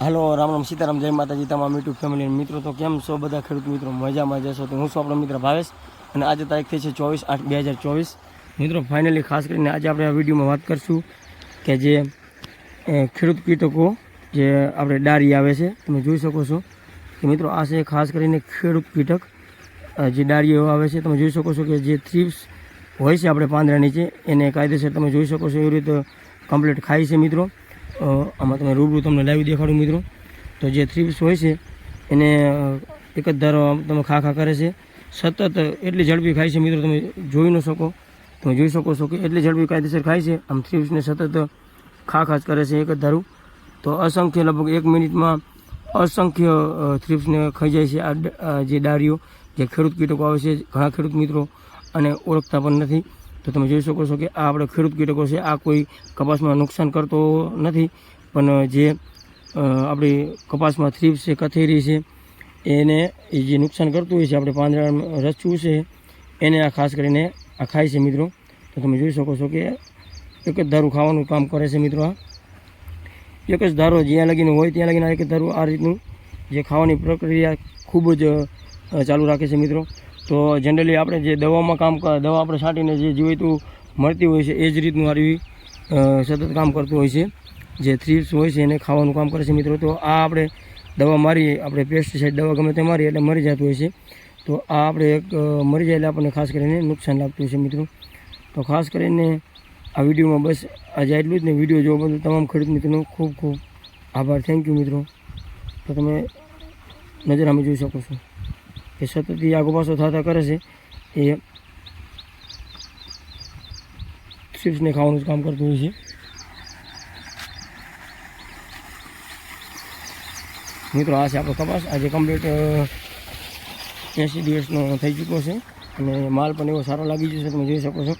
હાલો, રામ રામ સીતારામ, જય માતાજી, તમામ યુટ્યુબ ફેમિલી મિત્રો. તો કેમ છો બધા ખેડૂત મિત્રો? મજામાં જશો તો હું છું આપણો મિત્ર ભાવેશ અને આજે તારીખ થઈ છે ચોવીસ આઠ બે હજાર ચોવીસ. મિત્રો ફાઇનલી ખાસ કરીને આજે આપણે આ વિડીયોમાં વાત કરીશું કે જે ખેડૂત કીટકો જે આપણે ડારી આવે છે, તમે જોઈ શકો છો કે મિત્રો, આ છે ખાસ કરીને ખેડૂત કીટક જે ડાળીઓ આવે છે. તમે જોઈ શકો છો કે જે થ્રીપ્સ હોય છે આપણે પાંદડા નીચે, એને કાયદેસર તમે જોઈ શકો છો, એવી રીતે કમ્પ્લીટ ખાય છે મિત્રો. આમાં તમે રૂબરૂ તમને લાવી દેખાડું મિત્રો. તો જે થ્રીપ્સ હોય છે, એને એક જ ધારો તમે ખા ખા કરે છે. સતત એટલી ઝડપી ખાય છે મિત્રો, તમે જોઈ ન શકો. તમે જોઈ શકો છો કે એટલી ઝડપી કાયદેસર ખાય છે. આમ થ્રીપ્સને સતત ખા ખાસ કરે છે એક જ ધારું. તો અસંખ્ય લગભગ એક મિનિટમાં અસંખ્ય થ્રીપ્સને ખાઈ જાય છે આ જે ડાળીઓ, જે ખેડૂત કીટકો આવે છે, ઘણા ખેડૂત મિત્રો અને ઓળખતા પણ નથી. તો તમે જોઈ શકો છો કે આ આપણે ખેડૂત કીટકો છે, આ કોઈ કપાસમાં નુકસાન કરતો નથી, પણ જે આપણી કપાસમાં થ્રીપ્સ છે, કથેરી છે, એને એ જે નુકસાન કરતું હોય છે, આપણે પાંદડા રચવું છે, એને આ ખાસ કરીને આ ખાય છે મિત્રો. તો તમે જોઈ શકો છો કે એક જ ધારું ખાવાનું કામ કરે છે મિત્રો આ. એક જ ધારો જ્યાં લગીને હોય ત્યાં લગીને એક ધારું આ રીતનું જે ખાવાની પ્રક્રિયા ખૂબ જ ચાલુ રાખે છે મિત્રો. તો જનરલી આપણે જે દવામાં કામ દવા આપણે છાંટીને જે જીવતું મળતી હોય છે, એ જ રીતનું આરવી સતત કામ કરતું હોય છે. જે થ્રીપ્સ હોય છે એને ખાવાનું કામ કરે છે મિત્રો. તો આ આપણે દવા મારીએ, આપણે પેસ્ટિસાઇડ દવા ગમે તે મારીએ એટલે મરી જતું હોય છે. તો આ આપણે એક મરી જાય એટલે આપણને ખાસ કરીને નુકસાન લાગતું હોય છે મિત્રો. તો ખાસ કરીને આ વિડીયોમાં બસ આજે એટલું જ ને વીડિયો જોવા બદલ તમામ ખેડૂત મિત્રોનો ખૂબ ખૂબ આભાર. થેન્ક યુ મિત્રો. તો તમે નજર અમે જોઈ શકો છો. કે સતત આગો પાછો થતા કરે છે. એ ચિપ્સને ખાવાનું જ કામ કરતું હોય છે. મિત્રો, આ છે આપણો કપાસ આજે કમ્પ્લીટ એંસી દિવસનો થઈ ચૂક્યો છે. અને માલ પણ એવો સારો લાગી જશે તમે જોઈ શકો છો.